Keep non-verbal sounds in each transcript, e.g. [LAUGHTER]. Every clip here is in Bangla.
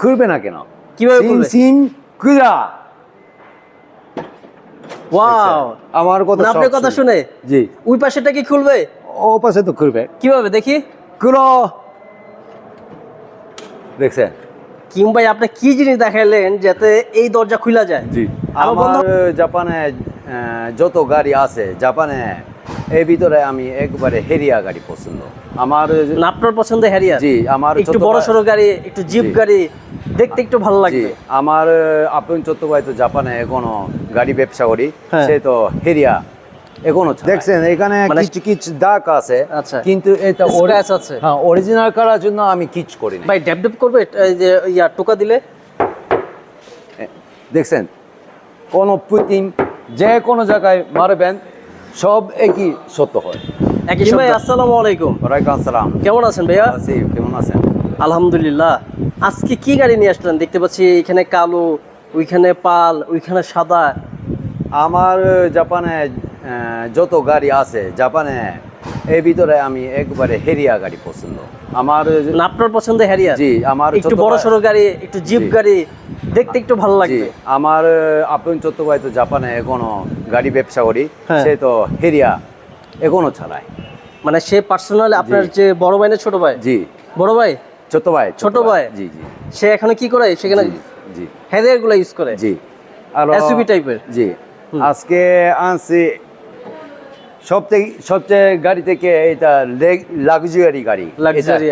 খুলবে না কেন? কীভাবে সিম খুলা ওয়াও আমার কথা না, সব আপনার কথা শুনে। জি। ওই পাশেটা কি খুলবে? ও পাশে তো খুলবে। কীভাবে? দেখি। খুলো। দেখছেন? কিম ভাই আপনি কি জিনিস দেখাইলেন যাতে এই দরজা খুলা যায়? জি। আমার জাপানে যত গাড়ি আছে জাপানে এর ভিতরে আমি একবারে হেরিয়া গাড়ি পছন্দ। আমার আপনার পছন্দ হ্যারিয়ার জি আমার একটু বড় সড়ো গাড়ি একটু জিপ গাড়ি দেখতে একটু ভালো লাগে আমার আপন ভাই তো জাপানে এখনও গাড়ি ব্যবসা করি হ্যাঁ। সে তো হেরিয়া এখনও দেখছেন এখানে মানে- কিছু কিছু দাগ আছে আচ্ছা। কিন্তু এটা আছে। হ্যাঁ অরিজিনাল করার জন্য আমি কিচ করি ভাই ড্যাপ ড্যাপ করবে? এই যে ইয়া টোকা দিলে? দেখছেন কোন পুতিন যে কোনো জায়গায় মারবেন সব একই সত্য হয়। একই ভাই আসসালামু আলাইকুম। ওয়ালাইকুম আসসালাম। কেমন আছেন ভাইয়া? আছি, কেমন আছেন? আলহামদুলিল্লাহ। আজকে কি গাড়ি নিয়ে আসলেন? দেখতে পাচ্ছি এখানে কালো ওইখানে পাল ওইখানে সাদা। আমার জাপানে যত গাড়ি আছে জাপানে এর ভিতরে আমি একবারে হেরিয়া গাড়ি পছন্দ। আমার আপনার পছন্দ হ্যারিয়ার জি আমার একটু বড় সড়ো গাড়ি একটু জিপ গাড়ি দেখতে একটু ভালো লাগে আমার আপন চত্ব ভাই তো জাপানে এখনও গাড়ি ব্যবসা করি হ্যাঁ। সে তো হেরিয়া এখনও চালায় মানে সে পার্সোনালি আপনার যে বড় ভাই না ছোট ভাই? জি। বড় ভাই? ছোট ভাই ছোট ভাই? জি জি। সে এখনও কি করে? সেখানে জি, হেদারগুলো ইউজ করে? জি। আর এসইউভি টাইপের জি। আজকে আনছি সবথেকে সবচেয়ে গাড়ি থেকে এটা লাক্সারি গাড়ি।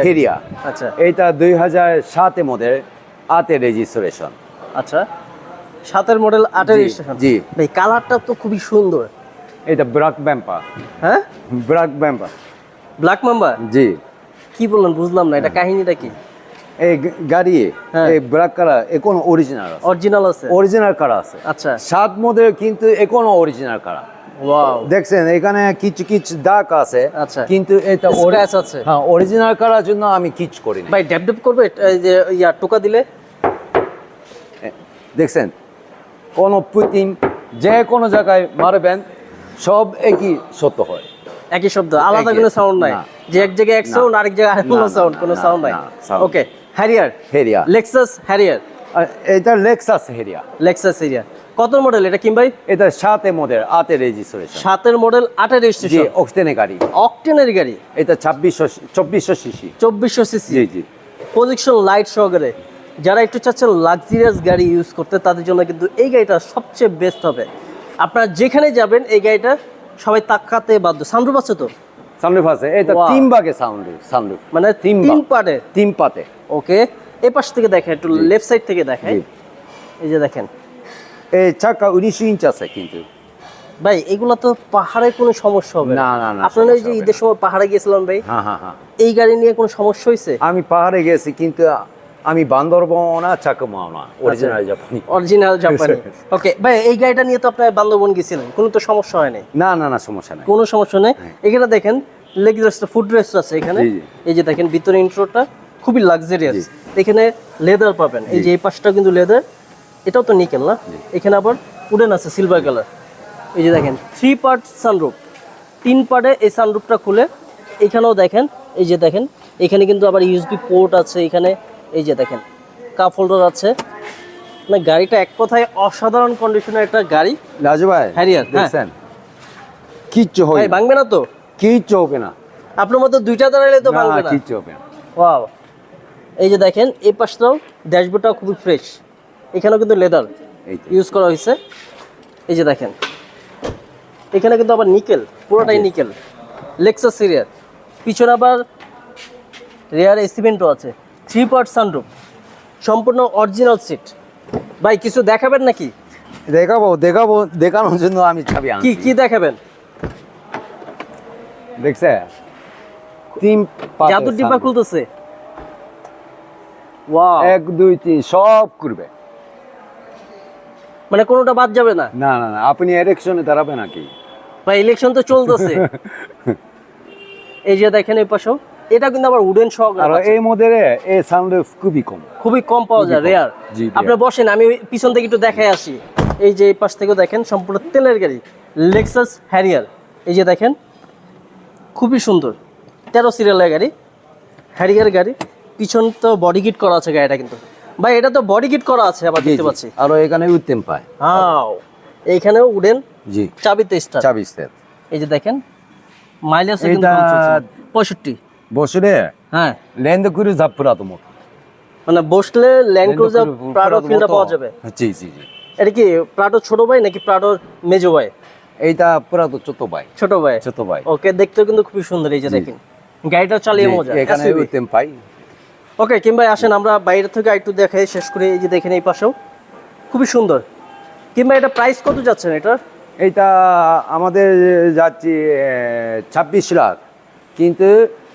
হেরিয়া আচ্ছা। এটা দুই হাজার সাতে মধ্যে আতে রেজিস্ট্রেশন আচ্ছা। সাতের মডেল আটের রেজিস্ট্রেশন জি। ভাই কালারটা তো খুবই সুন্দর। এটা ব্রাক ব্যাম্পার। হ্যাঁ? Black bumper. ব্ল্যাক মাম্বা জি। কি বললেন? বুঝলাম না এটা কাহিনীটা কি? এই গাড়ি হ্যাঁ। এই ব্রাক কালার এখন অরিজিনাল আছে। অরিজিনাল আছে? অরিজিনাল কালার আছে। আচ্ছা। সাত মধ্যে কিন্তু এখনও অরিজিনাল কালার দেখছেন এখানে কিছু কিছু দাগ আছে আচ্ছা। কিন্তু এটা Scratch আছে। হ্যাঁ অরিজিনাল করার জন্য আমি কিচ করি না ভাই ড্যাপ ড্যাপ করবে? যে ইয়া টোকা দিলে? দেখছেন কোন পুতিন যে কোনো জায়গায় মারবেন সব একই সত্য হয়। একই শব্দ আলাদা কোনো সাউন্ড নাই। যে এক জায়গায় এক সাউন্ড আরেক জায়গায় না, কোনো সাউন্ড কোনো সাউন্ড নাই। Okay Harrier Harrier Lexus Harrier এটা লেক্সাস হেরিয়া লেক্সাস হ্যারিয়ার কত মডেল এটা কিম ভাই? এটা সাতে মধ্যে আতে রেজিস্ট্রেশন সাতের মডেল আটের জি রেজিস্ট্রেশন অক্সটেনে গাড়ি। অক্টেনের গাড়ি? এটা ছাব্বিশশো চব্বিশশো সিসি চব্বিশশো সিসি জি জি। প্রজেকশন লাইট সহকারে। যারা একটু চাচ্ছেন লাক্সারিয়াস গাড়ি ইউজ করতে তাদের জন্য কিন্তু এই গাড়িটা সবচেয়ে বেস্ট হবে। আপনারা যেখানে যাবেন এই গাড়িটা সবাই তাকাতে বাধ্য। সানরুফ আছে তো? সামনে ফাসে এটা তিন ভাগে সাউন্ড সাউন্ড মানে তিন তিন। পার্টে তিন পাতে। ওকে এই পাশ থেকে দেখেন একটু লেফট সাইড থেকে দেখেন। এই যে দেখেন। এই চাকা উনিশ ইঞ্চ আছে কিন্তু। ভাই এগুলো তো পাহাড়ে কোনো সমস্যা হবে না, না, না, আপনারা এই যে ঈদের সময় পাহাড়ে গিয়েছিলাম ভাই হ্যাঁ হ্যাঁ হ্যাঁ। এই গাড়ি নিয়ে কোনো সমস্যা হয়েছে আমি পাহাড়ে গেছি কিন্তু আমি বান্দরবন না চাকমা না অরিজিনাল জাপানি অরিজিনাল জাপানি ওকে ভাই এই গাড়িটা নিয়ে তো আপনার বান্দরবন গেছিলেন কোনো তো সমস্যা হয়নি না না না সমস্যা নাই। কোনো সমস্যা নেই? এখানে দেখেন লেগ রেস্ট ফুড রেস্ট আছে এখানে। এই যে দেখেন ভিতরে ইন্ট্রোটা খুবই লাক্সারিয়াস এখানে লেদার পাবেন। এই যে এই পাশটা কিন্তু লেদার এটাও তো নিকেল না? এখানে আবার উডেন আছে সিলভার কালার এই যে দেখেন থ্রি পার্ট সানরুফ তিন পার্টে এই সানরুফটা খুলে এখানেও দেখেন এই যে দেখেন এখানে কিন্তু আবার ইউএসবি পোর্ট আছে এখানে এই যে দেখেন কাপ হোল্ডার আছে। মানে গাড়িটা এক কথায় অসাধারণ কন্ডিশনের একটা গাড়ি। রাজু ভাই Harrier, হ্যাঁ। দেখছেন? কিচ্ছু হবে ভাই ভাঙবে না তো? কিচ্ছু হবে না। আপনার মতো দুইটা দাঁড়ালে তো ভাঙবে না কিচ্ছু হবে না। ওয়াও এই যে দেখেন এই পাশটাও ড্যাশবোর্ডটাও খুবই ফ্রেশ এখানেও কিন্তু লেদার ইউজ করা হয়েছে। এই যে দেখেন এখানে কিন্তু আবার নিকেল পুরোটাই নিকেল লেক্সাস সিরিয়ার পিছনে আবার রেয়ার এসিমেন্টও আছে। Three part sunroof. সম্পূর্ণ অরিজিনাল সিট ভাই কিছু দেখাবেন নাকি? দেখাবো দেখাবো দেখানোর জন্য আমি চাবি কি কি দেখাবেন? দেখছে? তিন জাদুর ডিব্বা খুলতেছে। ওয়াও। এক দুই তিন সব করবে মানে কোনোটা বাদ যাবে না? না না না আপনি ইলেকশনে দাঁড়াবেন নাকি? ভাই ইলেকশন তো চলতেছে। [LAUGHS] এই যে দেখেন এই পাশেও। এটা কিন্তু আবার উডেন সহ আর এই মডেলে এই সাউন্ড খুবই কম। খুবই কম পাওয়া যায় রেয়ার। আপনি বসেন আমি পিছন থেকে একটু দেখাই আসি। এই যে এই পাশ থেকে দেখেন সম্পূর্ণ তেলের গাড়ি। লেক্সাস হ্যারিয়ার এই যে দেখেন খুবই সুন্দর। তেরো সিরিয়ালের গাড়ি হ্যারিয়ার গাড়ি। পিছন তো বডি কিট করা আছে গাড়িটা কিন্তু। ভাই এটা তো বডি কিট করা আছে আবার দেখতে পাচ্ছি। আরও এখানে উত্তেম পায়। হাও এইখানেও উডেন জি। চাবিতে স্টার চাবিশ তেল এই যে দেখেন মাইলেজ এটা- পঁয়ষট্টি। বসলে হ্যাঁ। লেন্দ করে জাপুরা তো মতো মানে বসলে ল্যান্ড ক্রুজার প্রাডো ফিলটা পাওয়া যাবে। জি জি জি। এটা কি প্রাডো ছোট ভাই নাকি প্রাডোর মেজো ভাই? এইটা পুরা তো ছোট ভাই। ছোট ভাই? ছোট ভাই। ওকে দেখতেও কিন্তু খুবই সুন্দর এই যে দেখেন। গাড়িটা চালিয়ে মজা। এখানে SUV পাই। ওকে কিংবা আসেন আমরা বাইরে থেকে একটু দেখাই শেষ করে এই যে দেখেন এই পাশেও। খুবই সুন্দর। কিংবা এটা প্রাইস কত যাচ্ছেন এটার? এইটা আমাদের যাচ্ছি ছাব্বিশ লাখ। কিন্তু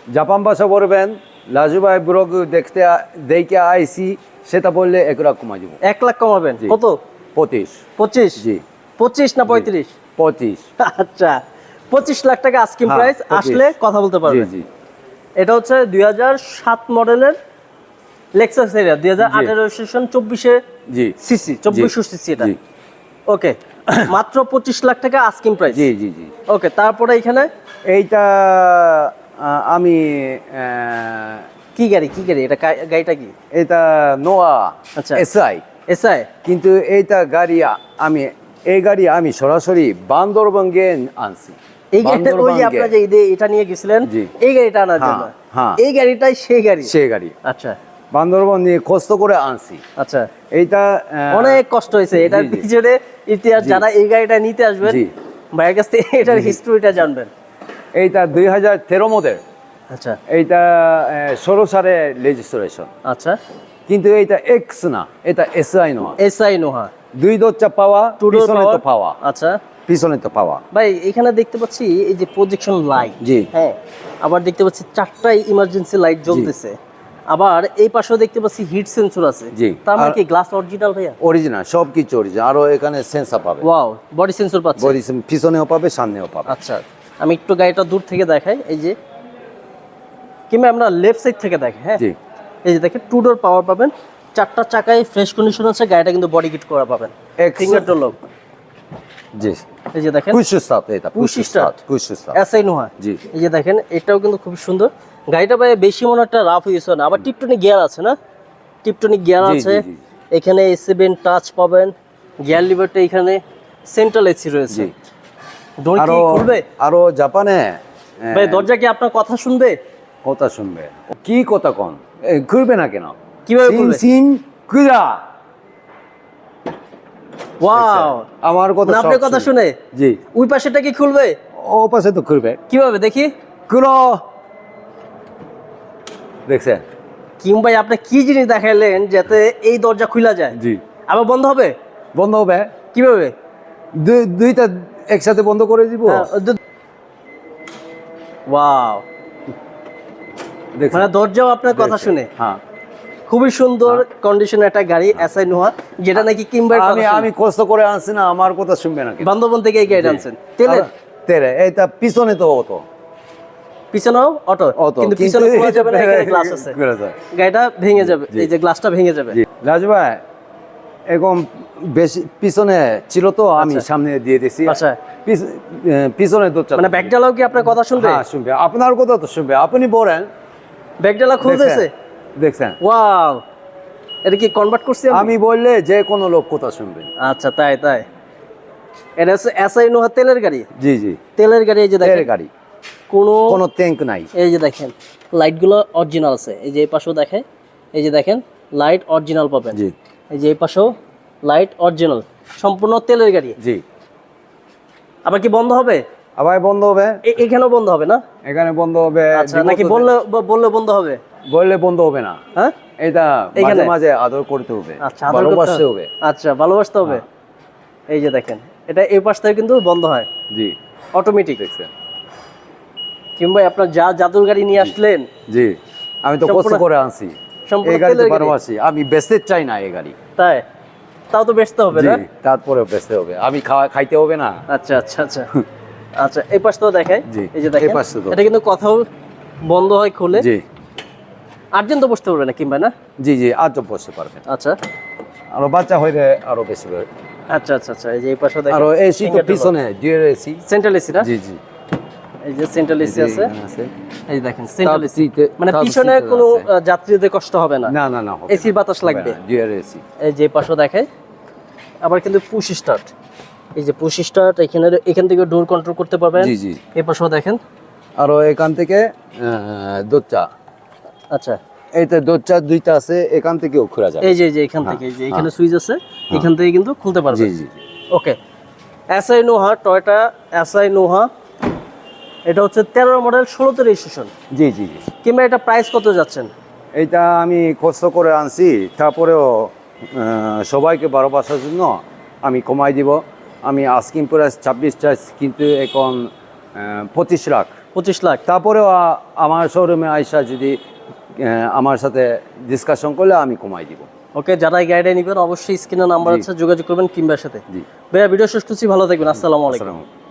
জাপান ভাষা বলবেন লাজু ভাই ব্রগ দেখতে দেখে আইসি সেটা বললে এক লাখ কমা যাব এক লাখ কমাবেন? কত? পঁচিশ। পঁচিশ? জি। পঁচিশ না পঁয়ত্রিশ? পঁচিশ। আচ্ছা। পঁচিশ লাখ টাকা আস্কিং হ্যাঁ, প্রাইস আসলে কথা বলতে পারবেন। জি। এটা হচ্ছে দুই হাজার সাত মডেলের লেক্সাস এরিয়া দুই হাজার আঠারো সেশন চব্বিশে জি। সিসি চব্বিশশো সিসি এটা। ওকে। মাত্র পঁচিশ লাখ টাকা আস্কিং প্রাইস। জি জি জি। ওকে তারপরে এখানে? এইটা আমি কি গাড়ি কি গাড়ি? এটা গাড়িটা কি? এটা নোয়া আচ্ছা। এসআই। এসআই? কিন্তু এইটা গাড়ি আমি এই গাড়ি আমি সরাসরি বান্দরবঙ্গে আনছি। এই গাড়িটা ওই আপনারা যে ঈদে এটা নিয়ে গেছিলেন? এই গাড়িটা আনার হ্যাঁ, জন্য? হ্যাঁ। এই গাড়িটাই সেই গাড়ি? সে গাড়ি। আচ্ছা। বান্দরবন নিয়ে কষ্ট করে আনছি। আচ্ছা। এইটা অনেক কষ্ট হয়েছে। এটার। পিছনে ইতিহাস যারা এই গাড়িটা নিতে আসবেন। ভাইয়ের কাছ থেকে এটার হিস্ট্রিটা জানবেন। এইটা দুই হাজার তেরো মডেল আচ্ছা। এইটা ষোলো সালে রেজিস্ট্রেশন আচ্ছা। কিন্তু এইটা এক্স না এটা এসআই নয় এসআই নোহা দুই দরজা পাওয়া পিছনে তো পাওয়া। আচ্ছা। পিছনে তো পাওয়া। ভাই এখানে দেখতে পাচ্ছি এই যে প্রজেকশন লাইট জি। হ্যাঁ আবার দেখতে পাচ্ছি চারটাই ইমার্জেন্সি লাইট জ্বলতেছে। আবার এই পাশেও দেখতে পাচ্ছি হিট সেন্সর আছে। জি। তার মানে কি গ্লাস অরিজিনাল ভাইয়া? অরিজিনাল সব কিছু অরিজিনাল আরও এখানে সেন্সার পাবে। ওয়াও বডি সেন্সর পাচ্ছে। বডি পিছনেও পাবে সামনেও পাবে। আচ্ছা। আমি একটু গাড়িটা দূর থেকে দেখাই এই যে কিংবা আমরা লেফট সাইড থেকে দেখাই হ্যাঁ? এই যে দেখেন টু ডোর পাওয়ার পাবেন চারটা চাকায় ফ্রেশ কন্ডিশন আছে গাড়িটা কিন্তু বডি কিট করা পাবেন। ফিঙ্গার ডোর লক জি। এই যে দেখেন। পুশ স্টার্ট এটা push start push start SI Noah জি। এই যে দেখেন এটাও কিন্তু খুব সুন্দর। গাড়িটা ভাই বেশি মনে একটা রাফ ইউজ হয় না আবার টিপটনিক গিয়ার আছে না? টিপটনিক গিয়ার আছে। এখানে সেভেন টাচ পাবেন গিয়ার লিভারটা এখানে সেন্ট্রাল এসি রয়েছে। ডোর কি আরও খুলবে? আরও জাপানে ভাই দরজা কি আপনার কথা শুনবে? কথা শুনবে। কি কথা কন? ঘুরবে না কেন? কীভাবে? সিন কুজা ওয়াও। আমার কথা আপনার কথা শুনে। জি। ওই পাশেটা কি খুলবে? ও পাশে তো ঘুরবে কীভাবে? দেখি। কুলো দেখছেন? কিম ভাই আপনি কি জিনিস দেখাইলেন যাতে এই দরজা খুলা যায়? জি। আবার বন্ধ হবে? বন্ধ হবে। কীভাবে? দুই- দুইটা একসাথে বন্ধ করে দিব? ওয়াও। মানে দরজাও আপনার কথা শুনে। হ্যাঁ। খুবই সুন্দর কন্ডিশনের একটা গাড়ি এসআই নোহা যেটা নাকি আমি আমি কষ্ট করে আনছি না আমার কথা শুনবে না বান্ধবন থেকে এই গাড়ি আনছেন। তেলের তেলে। এইটা পিছনে তো অত পিছনেও অটো? কিন্তু পিছনে খোলা যাবে না এখানে গ্লাস আছে। গাড়িটা ভেঙে যাবে। এই যে গ্লাসটা ভেঙে যাবে। রাজু ভাই এরকম বেশি পিছনে ছিল তো আমি সামনে দিয়ে দিছি। আচ্ছা। পিছ- পিছনে তো মানে ব্যাগডালাও কি আপনার কথা শুনবে? হ্যাঁ শুনবে। আপনার কথা তো শুনবে। আপনি বলেন। ব্যাগডালা খুলতেছে? দেখছেন? ওয়াও। এটা কি কনভার্ট করছি আমি? বললে যে কোনো লোক কথা শুনবে। আচ্ছা তাই তাই। এটা হচ্ছে এসআই নোহা তেলের গাড়ি? জি জি। তেলের গাড়ি এই যে দেখেন। গাড়ি। কোনো কোনো ট্যাঙ্ক নাই। এই যে দেখেন লাইটগুলো অরিজিনাল আছে। এই যে এই পাশেও দেখে এই যে দেখেন লাইট অরিজিনাল পাবেন। জি। এই যে এই পাশেও লাইট অরিজিনাল সম্পূর্ণ তেলের গাড়ি। জি। আবার কি বন্ধ হবে? আবার বন্ধ হবে। এখানেও বন্ধ হবে না? এখানে বন্ধ হবে। আচ্ছা নাকি বললে বললে বন্ধ হবে? বললে বন্ধ হবে না। হ্যাঁ? এটা মাঝে এখানে? মাঝে আদর করতে হবে। আচ্ছা ভালোবাসতে হবে। আচ্ছা ভালোবাসতে হবে। এই যে দেখেন এটা এই পাশ থেকে কিন্তু বন্ধ হয়। জি। অটোমেটিক দেখছেন? কিংবা আপনার যা জাদুর গাড়ি নিয়ে আসলেন জি। আমি তো কষ্ট করে আনছি। সম্পূর্ণ এই গাড়ি। ভালোবাসি। আমি বেচতে চাই না এই গাড়ি। তাই? তাও তো বেচতে হবে না? তারপরে বেচতে হবে। আমি খাওয়া খাইতে হবে না। আচ্ছা আচ্ছা আচ্ছা। আচ্ছা এই পাশ তো দেখায় জি, এই যে এই দেখেন তো। এটা কিন্তু কথাও বন্ধ হয় খুলে। জি। আর্জেন্ট তো বসতে পারবে না কিংবা না? জি জি আর জব বসতে পারবেন আচ্ছা। আরও বাচ্চা হইলে আরও বেশি হবে। আচ্ছা আচ্ছা আচ্ছা এই যে এই পাশে দেখেন। আরও এসি তো পিছনে ডিউর এসি সেন্ট্রাল এসি না? জি জি। এই যে সেন্ট্রাল এসি আছে। আছে। এই দেখেন সেন্ট্রাল এসি মানে পিছনে কোনো যাত্রীদের কষ্ট হবে না। না না না এসির বাতাস লাগবে। দুইয়ের এসি এই যে পাশে দেখায় আবার কিন্তু পুশ স্টার্ট এই যে পুশ স্টার্ট এখানে এখান থেকে ডোর কন্ট্রোল করতে পারবেন। জি জি। এই পাশেও দেখেন। আরও এখান থেকে দোচ্চা আচ্ছা। এইতে দোচ্চা দুইটা আছে এখান থেকেও খোলা যাবে। এই যে এই যে এখান থেকে এই যে এখানে সুইচ আছে এখান থেকে কিন্তু খুলতে পারবে জি জি। Okay. SI Noah Toyota SI Noah. এটা হচ্ছে তেরো মডেল ষোলোতে রেজিস্ট্রেশন জি জি জি। কিংবা এটা প্রাইস কত যাচ্ছেন? এইটা আমি কষ্ট করে আনছি তারপরেও সবাইকে বারো বাসার জন্য আমি কমাই দিব। আমি আস্কিং প্রাইস ছাব্বিশ চার্জ কিন্তু এখন পঁচিশ লাখ। পঁচিশ লাখ। তারপরেও আমার শোরুমে আইসা যদি আমার সাথে ডিসকাশন করলে আমি কমাই দিব। ওকে যারা এই গাড়িটা নেবেন অবশ্যই স্ক্রিনে নাম্বার আছে যোগাযোগ করবেন কিংবার সাথে। জি। ভাইয়া ভিডিও শেষ করছি ভালো থাকবেন আসসালামু আলাইকুম।